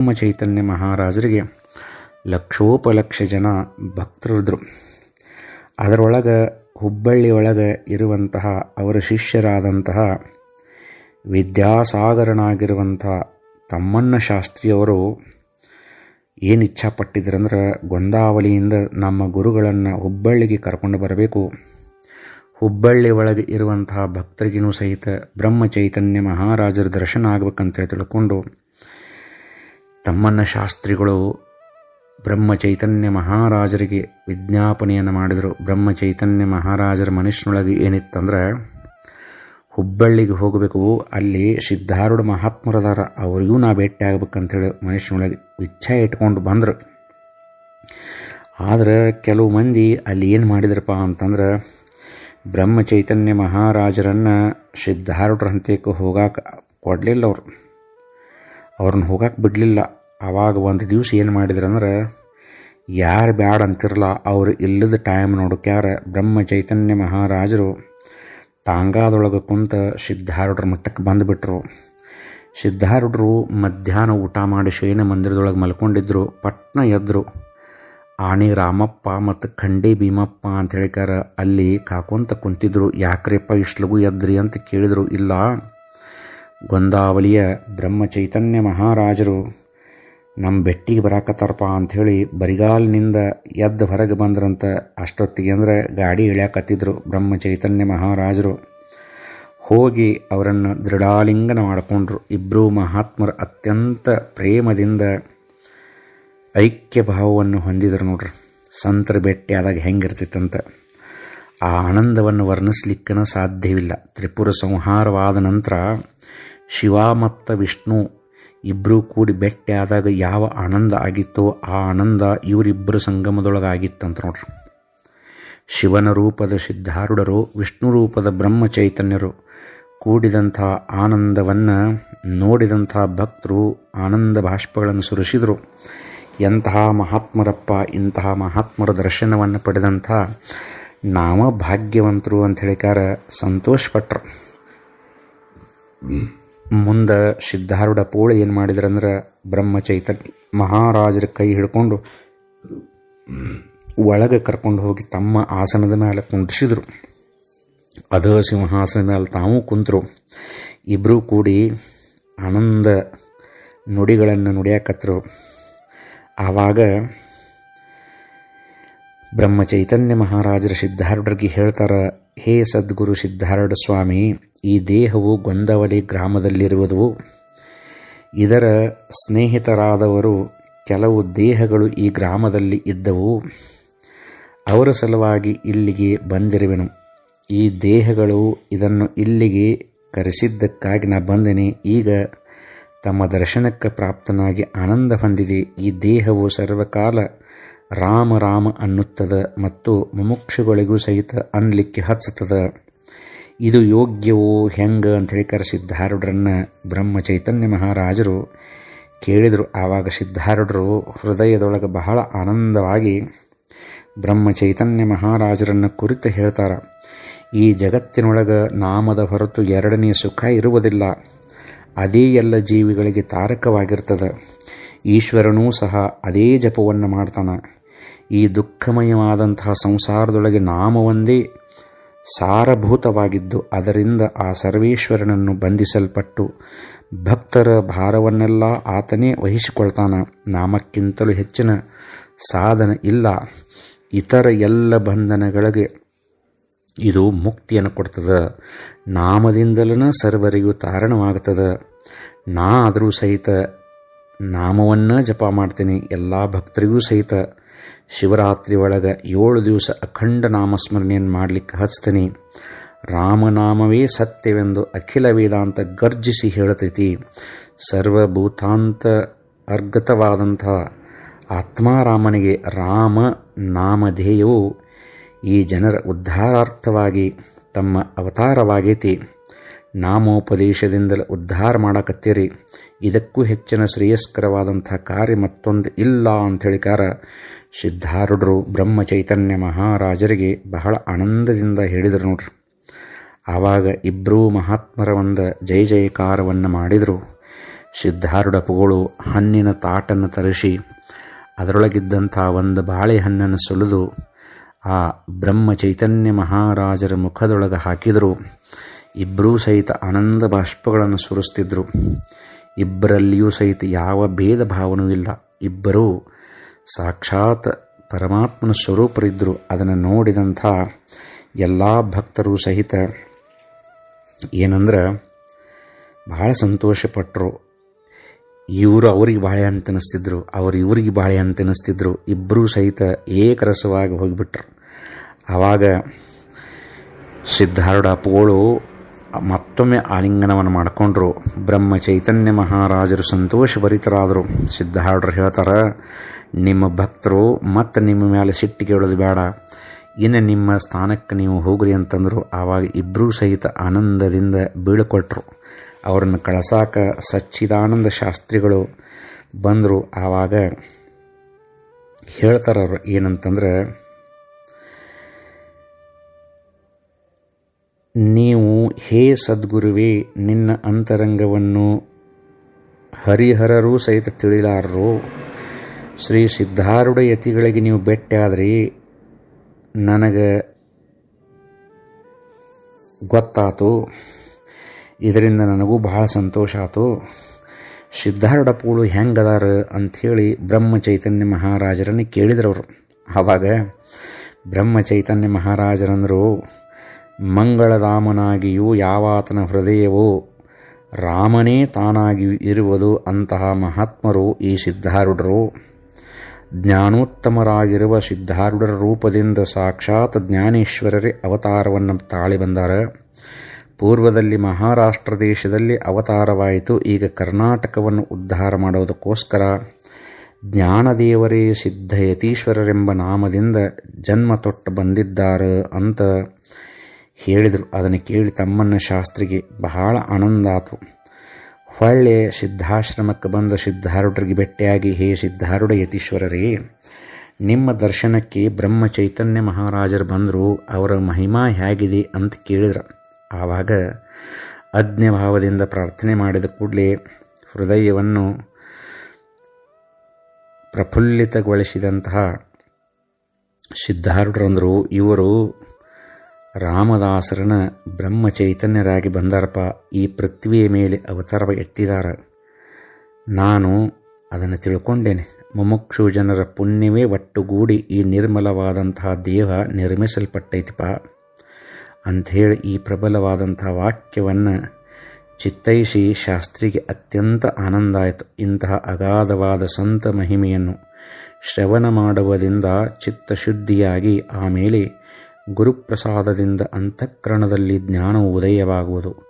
ಬ್ರಹ್ಮ ಚೈತನ್ಯ ಮಹಾರಾಜರಿಗೆ ಲಕ್ಷೋಪಲಕ್ಷ ಜನ ಭಕ್ತರಿದ್ರು. ಅದರೊಳಗೆ ಹುಬ್ಬಳ್ಳಿ ಒಳಗೆ ಇರುವಂತಹ ಅವರ ಶಿಷ್ಯರಾದಂತಹ ವಿದ್ಯಾಸಾಗರನಾಗಿರುವಂಥ ತಮ್ಮಣ್ಣ ಶಾಸ್ತ್ರಿಯವರು ಏನು ಇಚ್ಛಾಪಟ್ಟಿದ್ರಂದ್ರೆ ಗೊಂದಾವಲಿಯಿಂದ ನಮ್ಮ ಗುರುಗಳನ್ನು ಹುಬ್ಬಳ್ಳಿಗೆ ಕರ್ಕೊಂಡು ಬರಬೇಕು. ಹುಬ್ಬಳ್ಳಿ ಒಳಗೆ ಇರುವಂತಹ ಭಕ್ತರಿಗೂ ಸಹಿತ ಬ್ರಹ್ಮ ಚೈತನ್ಯ ಮಹಾರಾಜರ ದರ್ಶನ ಆಗಬೇಕಂತ ತಿಳ್ಕೊಂಡು ತಮ್ಮಣ್ಣ ಶಾಸ್ತ್ರಿಗಳು ಬ್ರಹ್ಮಚೈತನ್ಯ ಮಹಾರಾಜರಿಗೆ ವಿಜ್ಞಾಪನೆಯನ್ನು ಮಾಡಿದರು. ಬ್ರಹ್ಮಚೈತನ್ಯ ಮಹಾರಾಜರ ಮನುಷ್ಯನೊಳಗೆ ಏನಿತ್ತಂದ್ರೆ, ಹುಬ್ಬಳ್ಳಿಗೆ ಹೋಗಬೇಕು, ಅಲ್ಲಿ ಸಿದ್ಧಾರೂಢ ಮಹಾತ್ಮರದಾರ ಅವರಿಗೂ ನಾ ಭೇಟಿ ಆಗ್ಬೇಕಂತೇಳಿ ಮನುಷ್ಯನೊಳಗೆ ಇಚ್ಛೆ ಇಟ್ಕೊಂಡು ಬಂದರು. ಆದ್ರೆ ಕೆಲವು ಮಂದಿ ಅಲ್ಲಿ ಏನು ಮಾಡಿದ್ರಪ್ಪ ಅಂತಂದ್ರೆ, ಬ್ರಹ್ಮಚೈತನ್ಯ ಮಹಾರಾಜರನ್ನು ಸಿದ್ಧಾರೂಢರ ಹಂತಕ್ಕೆ ಹೋಗಾಕ ಕೊಡಲಿಲ್ಲ ಅವರು. ಅವ್ರನ್ನ ಹೋಗಕ್ಕೆ ಬಿಡಲಿಲ್ಲ. ಆವಾಗ ಒಂದು ದಿವಸ ಏನು ಮಾಡಿದ್ರಂದ್ರೆ ಯಾರು ಬ್ಯಾಡ ಅಂತಿರಲ್ಲ ಅವರು ಇಲ್ಲದ ಟೈಮ್ ನೋಡೋಕ್ಯಾರ ಬ್ರಹ್ಮ ಚೈತನ್ಯ ಮಹಾರಾಜರು ಟಾಂಗಾದೊಳಗೆ ಕುಂತ ಸಿದ್ಧಾರೂಢರ ಮಟ್ಟಕ್ಕೆ ಬಂದುಬಿಟ್ರು. ಸಿದ್ಧಾರೂಢರು ಮಧ್ಯಾಹ್ನ ಊಟ ಮಾಡಿ ಶಯನ ಮಂದಿರದೊಳಗೆ ಮಲ್ಕೊಂಡಿದ್ರು. ಪಟ್ನ ಎದ್ರು. ಆಣಿ ರಾಮಪ್ಪ ಮತ್ತು ಖಂಡಿ ಭೀಮಪ್ಪ ಅಂತ ಹೇಳಿಕಾರ ಅಲ್ಲಿ ಕಾಕೊಂತ ಕುಂತಿದ್ರು. ಯಾಕ್ರಿಪ್ಪ ಇಷ್ಟಲಗು ಎದ್ರಿ ಅಂತ ಕೇಳಿದ್ರು. ಇಲ್ಲ. ಗೊಂದಾವಲಿಯ ಬ್ರಹ್ಮ ಚೈತನ್ಯ ಮಹಾರಾಜರು ನಮ್ಮ ಬೆಟ್ಟಿಗೆ ಬರಾಕತ್ತಾರಪ್ಪ ಅಂಥೇಳಿ ಬರಿಗಾಲಿನಿಂದ ಎದ್ದು ಹೊರಗೆ ಬಂದ್ರಂತ ಅಷ್ಟೊತ್ತಿಗೆ ಅಂದರೆ ಗಾಡಿ ಇಳ್ಯಾಕತ್ತಿದ್ರು ಬ್ರಹ್ಮ ಚೈತನ್ಯ ಮಹಾರಾಜರು. ಹೋಗಿ ಅವರನ್ನು ದೃಢಾಲಿಂಗನ ಮಾಡಿಕೊಂಡ್ರು. ಇಬ್ಬರೂ ಮಹಾತ್ಮರು ಅತ್ಯಂತ ಪ್ರೇಮದಿಂದ ಐಕ್ಯ ಭಾವವನ್ನು ಹೊಂದಿದ್ರು ನೋಡ್ರಿ. ಸಂತರ ಭೇಟಿ ಆದಾಗ ಹೆಂಗಿರ್ತಿತ್ತಂತ. ಆ ಆನಂದವನ್ನು ವರ್ಣಿಸ್ಲಿಕ್ಕನ ಸಾಧ್ಯವಿಲ್ಲ. ತ್ರಿಪುರ ಸಂಹಾರವಾದ ನಂತರ ಶಿವ ಮತ್ತು ವಿಷ್ಣು ಇಬ್ಬರೂ ಕೂಡಿ ಭೇಟಿ ಆದಾಗ ಯಾವ ಆನಂದ ಆಗಿತ್ತೋ ಆ ಆನಂದ ಇವರಿಬ್ಬರ ಸಂಗಮದೊಳಗಾಗಿತ್ತಂತ ನೋಡ್ರಿ. ಶಿವನ ರೂಪದ ಸಿದ್ಧಾರುಡರು ವಿಷ್ಣು ರೂಪದ ಬ್ರಹ್ಮ ಚೈತನ್ಯರು ಕೂಡಿದಂಥ ಆನಂದವನ್ನು ನೋಡಿದಂಥ ಭಕ್ತರು ಆನಂದ ಬಾಷ್ಪಗಳನ್ನು ಸುರಿಸಿದರು. ಎಂತಹ ಮಹಾತ್ಮರಪ್ಪ, ಇಂತಹ ಮಹಾತ್ಮರ ದರ್ಶನವನ್ನು ಪಡೆದಂಥ ನಾಮ ಭಾಗ್ಯವಂತರು ಅಂತ ಹೇಳಿಕಾರ ಸಂತೋಷಪಟ್ರು. ಮುಂದೆ ಸಿದ್ಧಾರೂಢ ಪೋಳೆ ಏನು ಮಾಡಿದ್ರಂದ್ರೆ ಬ್ರಹ್ಮ ಚೈತನ್ಯ ಮಹಾರಾಜರ ಕೈ ಹಿಡ್ಕೊಂಡು ಒಳಗೆ ಕರ್ಕೊಂಡು ಹೋಗಿ ತಮ್ಮ ಆಸನದ ಮೇಲೆ ಕುಂಡಿಸಿದರು. ಅದ ಸಿಂಹಾಸನ ಮೇಲೆ ತಾವು ಕುಂತರು. ಇಬ್ಬರೂ ಕೂಡಿ ಆನಂದ ನುಡಿಗಳನ್ನು ನುಡಿಯಾಕತ್ರು. ಆವಾಗ ಬ್ರಹ್ಮ ಚೈತನ್ಯ ಮಹಾರಾಜರ ಸಿದ್ಧಾರೂಢರಿಗೆ ಹೇಳ್ತಾರ ಹೇ ಸದ್ಗುರು ಸಿದ್ಧಾರೂಢ ಸ್ವಾಮಿ, ಈ ದೇಹವು ಗೊಂದವಳಿ ಗ್ರಾಮದಲ್ಲಿರುವುದು. ಇದರ ಸ್ನೇಹಿತರಾದವರು ಕೆಲವು ದೇಹಗಳು ಈ ಗ್ರಾಮದಲ್ಲಿ ಇದ್ದವು. ಅವರ ಸಲುವಾಗಿ ಇಲ್ಲಿಗೆ ಬಂದಿರುವೆನು. ಈ ದೇಹಗಳು ಇದನ್ನು ಇಲ್ಲಿಗೆ ಕರೆಸಿದ್ದಕ್ಕಾಗಿ ನಾ ಬಂದಿನಿ. ಈಗ ತಮ್ಮ ದರ್ಶನಕ್ಕೆ ಪ್ರಾಪ್ತನಾಗಿ ಆನಂದ ಹೊಂದಿದೆ. ಈ ದೇಹವು ಸರ್ವಕಾಲ ರಾಮ ರಾಮ ಅನ್ನುತ್ತದೆ ಮತ್ತು ಮುಮುಕ್ಷುಗಳಿಗೂ ಸಹಿತ ಅನ್ಲಿಕ್ಕೆ ಹಚ್ಚುತ್ತದೆ. ಇದು ಯೋಗ್ಯವೋ ಹೆಂಗೆ ಅಂಥೇಳಿ ಕರೆ ಸಿದ್ಧಾರೂಢರನ್ನು ಬ್ರಹ್ಮ ಚೈತನ್ಯ ಮಹಾರಾಜರು ಕೇಳಿದರು. ಆವಾಗ ಸಿದ್ಧಾರೂಢರು ಹೃದಯದೊಳಗೆ ಬಹಳ ಆನಂದವಾಗಿ ಬ್ರಹ್ಮ ಚೈತನ್ಯ ಮಹಾರಾಜರನ್ನು ಕುರಿತು ಹೇಳ್ತಾರೆ. ಈ ಜಗತ್ತಿನೊಳಗೆ ನಾಮದ ಹೊರತು ಎರಡನೇ ಸುಖ ಇರುವುದಿಲ್ಲ. ಅದೇ ಎಲ್ಲ ಜೀವಿಗಳಿಗೆ ತಾರಕವಾಗಿರ್ತದೆ. ಈಶ್ವರನೂ ಸಹ ಅದೇ ಜಪವನ್ನು ಮಾಡ್ತಾನೆ. ಈ ದುಃಖಮಯವಾದಂತಹ ಸಂಸಾರದೊಳಗೆ ನಾಮವೊಂದೇ ಸಾರಭೂತವಾಗಿದ್ದು ಅದರಿಂದ ಆ ಸರ್ವೇಶ್ವರನನ್ನು ಬಂಧಿಸಲ್ಪಟ್ಟು ಭಕ್ತರ ಭಾರವನ್ನೆಲ್ಲ ಆತನೇ ವಹಿಸಿಕೊಳ್ತಾನ. ನಾಮಕ್ಕಿಂತಲೂ ಹೆಚ್ಚಿನ ಸಾಧನ ಇಲ್ಲ. ಇತರ ಎಲ್ಲ ಬಂಧನಗಳಿಗೆ ಇದು ಮುಕ್ತಿಯನ್ನು ಕೊಡ್ತದೆ. ನಾಮದಿಂದಲೂ ಸರ್ವರಿಗೂ ತಾರಣವಾಗ್ತದೆ. ನಾ ಆದರೂ ಸಹಿತ ನಾಮವನ್ನು ಜಪ ಮಾಡ್ತೀನಿ. ಎಲ್ಲ ಭಕ್ತರಿಗೂ ಸಹಿತ ಶಿವರಾತ್ರಿ ಒಳಗೆ ಏಳು ದಿವಸ ಅಖಂಡ ನಾಮಸ್ಮರಣೆಯನ್ನು ಮಾಡಲಿಕ್ಕೆ ಹಚ್ತೀನಿ. ರಾಮನಾಮವೇ ಸತ್ಯವೆಂದು ಅಖಿಲ ವೇದಾಂತ ಗರ್ಜಿಸಿ ಹೇಳತೈತಿ. ಸರ್ವಭೂತಾಂತ ಅರ್ಗತವಾದಂಥ ಆತ್ಮಾರಾಮನಿಗೆ ರಾಮ ನಾಮಧೇಯವು ಈ ಜನರ ಉದ್ಧಾರಾರ್ಥವಾಗಿ ತಮ್ಮ ಅವತಾರವಾಗೈತಿ. ನಾಮೋಪದೇಶದಿಂದಲೇ ಉದ್ಧಾರ ಮಾಡಕತ್ತೀರಿ. ಇದಕ್ಕೂ ಹೆಚ್ಚಿನ ಶ್ರೇಯಸ್ಕರವಾದಂಥ ಕಾರ್ಯ ಮತ್ತೊಂದು ಇಲ್ಲ ಅಂಥೇಳಿಕಾರ ಸಿದ್ಧಾರೂಢರು ಬ್ರಹ್ಮ ಚೈತನ್ಯ ಮಹಾರಾಜರಿಗೆ ಬಹಳ ಆನಂದದಿಂದ ಹೇಳಿದರು ನೋಡ್ರಿ. ಆವಾಗ ಇಬ್ಬರೂ ಮಹಾತ್ಮರ ಒಂದು ಜಯ ಜಯಕಾರವನ್ನು ಮಾಡಿದರು. ಸಿದ್ಧಾರೂಢಪುಗಳು ಹಣ್ಣಿನ ತಾಟನ್ನು ತರಿಸಿ ಅದರೊಳಗಿದ್ದಂಥ ಒಂದು ಬಾಳೆಹಣ್ಣನ್ನು ಸುಲಿದು ಆ ಬ್ರಹ್ಮ ಚೈತನ್ಯ ಮಹಾರಾಜರ ಮುಖದೊಳಗೆ ಹಾಕಿದರು. ಇಬ್ಬರೂ ಸಹಿತ ಆನಂದ ಬಾಷ್ಪಗಳನ್ನು ಸುರಿಸ್ತಿದ್ರು. ಇಬ್ಬರಲ್ಲಿಯೂ ಸಹಿತ ಯಾವ ಭೇದ ಭಾವನೂ ಇಲ್ಲ. ಇಬ್ಬರೂ ಸಾಕ್ಷಾತ್ ಪರಮಾತ್ಮನ ಸ್ವರೂಪರಿದ್ದರು. ಅದನ್ನು ನೋಡಿದಂಥ ಎಲ್ಲ ಭಕ್ತರು ಸಹಿತ ಏನಂದ್ರೆ ಭಾಳ ಸಂತೋಷಪಟ್ಟರು ಇವರು ಅವ್ರಿಗೆ ಬಾಳೆಹಣ್ಣು ತಿನ್ನಿಸ್ತಿದ್ರು. ಅವ್ರು ಇವ್ರಿಗೆ ಬಾಳೆಹಣ್ಣು ತಿನ್ನಿಸ್ತಿದ್ರು. ಇಬ್ಬರೂ ಸಹಿತ ಏಕರಸವಾಗಿ ಹೋಗಿಬಿಟ್ರು. ಆವಾಗ ಸಿದ್ಧಾರೂಢ ಅಪ್ಪಗಳು ಮತ್ತೊಮ್ಮೆ ಆಲಿಂಗನವನ್ನು ಮಾಡಿಕೊಂಡ್ರು. ಬ್ರಹ್ಮ ಚೈತನ್ಯ ಮಹಾರಾಜರು ಸಂತೋಷಭರಿತರಾದರು. ಸಿದ್ಧಾರ್ಡ್ರು ಹೇಳ್ತಾರೆ, ನಿಮ್ಮ ಭಕ್ತರು ಮತ್ತೆ ನಿಮ್ಮ ಮೇಲೆ ಸಿಟ್ಟಿಗೆ ಕೇಳೋದು ಬೇಡ. ಇನ್ನು ನಿಮ್ಮ ಸ್ಥಾನಕ್ಕೆ ನೀವು ಹೋಗ್ರಿ ಅಂತಂದರು. ಆವಾಗ ಇಬ್ಬರೂ ಸಹಿತ ಆನಂದದಿಂದ ಬೀಳ್ಕೊಟ್ರು ಅವರನ್ನು ಕಳಸಾಕ ಸಚ್ಚಿದಾನಂದ ಶಾಸ್ತ್ರಿಗಳು ಬಂದರು. ಆವಾಗ ಹೇಳ್ತಾರವರು ಏನಂತಂದ್ರೆ ನೀವು ಹೇ ಸದ್ಗುರುವೇ, ನಿನ್ನ ಅಂತರಂಗವನ್ನು ಹರಿಹರರೂ ಸಹಿತ ತಿಳಿಲಾರರು? ಶ್ರೀ ಸಿದ್ಧಾರೂಢ ಯತಿಗಳಿಗೆ ನೀವು ಭೇಟಿಯಾದ್ರಿ ನನಗೆ ಗೊತ್ತಾತು. ಇದರಿಂದ ನನಗೂ ಬಹಳ ಸಂತೋಷ ಆತು. ಪೂಳು ಹೆಂಗದಾರ ಅಂಥೇಳಿ ಬ್ರಹ್ಮ ಚೈತನ್ಯ ಮಹಾರಾಜರನ್ನು ಕೇಳಿದ್ರವರು. ಆವಾಗ ಬ್ರಹ್ಮ ಚೈತನ್ಯ ಮಹಾರಾಜರಂದರು ಮಂಗಳಧಾಮನಾಗಿಯೂ ಯಾವಾತನ ಹೃದಯವೋ ರಾಮನೇ ತಾನಾಗಿಯೂ ಇರುವುದು ಅಂತಹ ಮಹಾತ್ಮರು ಈ ಸಿದ್ಧಾರೂಢರು. ಜ್ಞಾನೋತ್ತಮರಾಗಿರುವ ಸಿದ್ಧಾರೂಢರ ರೂಪದಿಂದ ಸಾಕ್ಷಾತ್ ಜ್ಞಾನೇಶ್ವರರೇ ಅವತಾರವನ್ನು ತಾಳಿ ಬಂದಾರ. ಪೂರ್ವದಲ್ಲಿ ಮಹಾರಾಷ್ಟ್ರ ದೇಶದಲ್ಲಿ ಅವತಾರವಾಯಿತು, ಈಗ ಕರ್ನಾಟಕವನ್ನು ಉದ್ಧಾರ ಮಾಡುವುದಕ್ಕೋಸ್ಕರ ಜ್ಞಾನದೇವರೇ ಸಿದ್ಧ ಯತೀಶ್ವರರೆಂಬ ನಾಮದಿಂದ ಜನ್ಮ ತೊಟ್ಟು ಬಂದಿದ್ದಾರೆ ಅಂತ ಹೇಳಿದರು. ಅದನ್ನು ಕೇಳಿ ತಮ್ಮನ್ನ ಶಾಸ್ತ್ರಿಗೆ ಬಹಳ ಆನಂದ ಆತು. ಹೊಳ್ಳೆ ಸಿದ್ಧಾಶ್ರಮಕ್ಕೆ ಬಂದ ಸಿದ್ಧಾರೂಢರಿಗೆ ಭೇಟಿಯಾಗಿ, ಹೇ ಸಿದ್ಧಾರೂಢ ಯತೀಶ್ವರರೇ, ನಿಮ್ಮ ದರ್ಶನಕ್ಕೆ ಬ್ರಹ್ಮ ಚೈತನ್ಯ ಮಹಾರಾಜರು ಬಂದರು. ಅವರ ಮಹಿಮಾ ಹೇಗಿದೆ? ಅಂತ ಕೇಳಿದ್ರು. ಆವಾಗ ಅಜ್ಞಭಾವದಿಂದ ಪ್ರಾರ್ಥನೆ ಮಾಡಿದ ಕೂಡಲೇ ಹೃದಯವನ್ನು ಪ್ರಫುಲ್ಲಿತಗೊಳಿಸಿದಂತಹ ಸಿದ್ಧಾರೂಢರಂದರು. ಇವರು ರಾಮದಾಸರನ ಬ್ರಹ್ಮ ಚೈತನ್ಯರಾಗಿ ಬಂದಾರಪ್ಪ, ಈ ಪೃಥ್ವಿಯ ಮೇಲೆ ಅವತಾರ ಎತ್ತಿದಾರ. ನಾನು ಅದನ್ನು ತಿಳ್ಕೊಂಡೇನೆ. ಮುಮುಕ್ಷು ಜನರ ಪುಣ್ಯವೇ ಒಟ್ಟುಗೂಡಿ ಈ ನಿರ್ಮಲವಾದಂತಹ ದೇಹ ನಿರ್ಮಿಸಲ್ಪಟ್ಟೈತಿಪ್ಪ. ಅಂಥೇಳಿ ಈ ಪ್ರಬಲವಾದಂತಹ ವಾಕ್ಯವನ್ನು ಚಿತ್ತೈಸಿ ಶಾಸ್ತ್ರಿಗೆ ಅತ್ಯಂತ ಆನಂದ ಆಯಿತು ಇಂತಹ ಅಗಾಧವಾದ ಸಂತ ಮಹಿಮೆಯನ್ನು ಶ್ರವಣ ಮಾಡುವುದರಿಂದ ಚಿತ್ತಶುದ್ಧಿಯಾಗಿ ಆಮೇಲೆ ಗುರುಪ್ರಸಾದದಿಂದ ಅಂತಃಕರಣದಲ್ಲಿ ಜ್ಞಾನವು ಉದಯವಾಗುವುದು.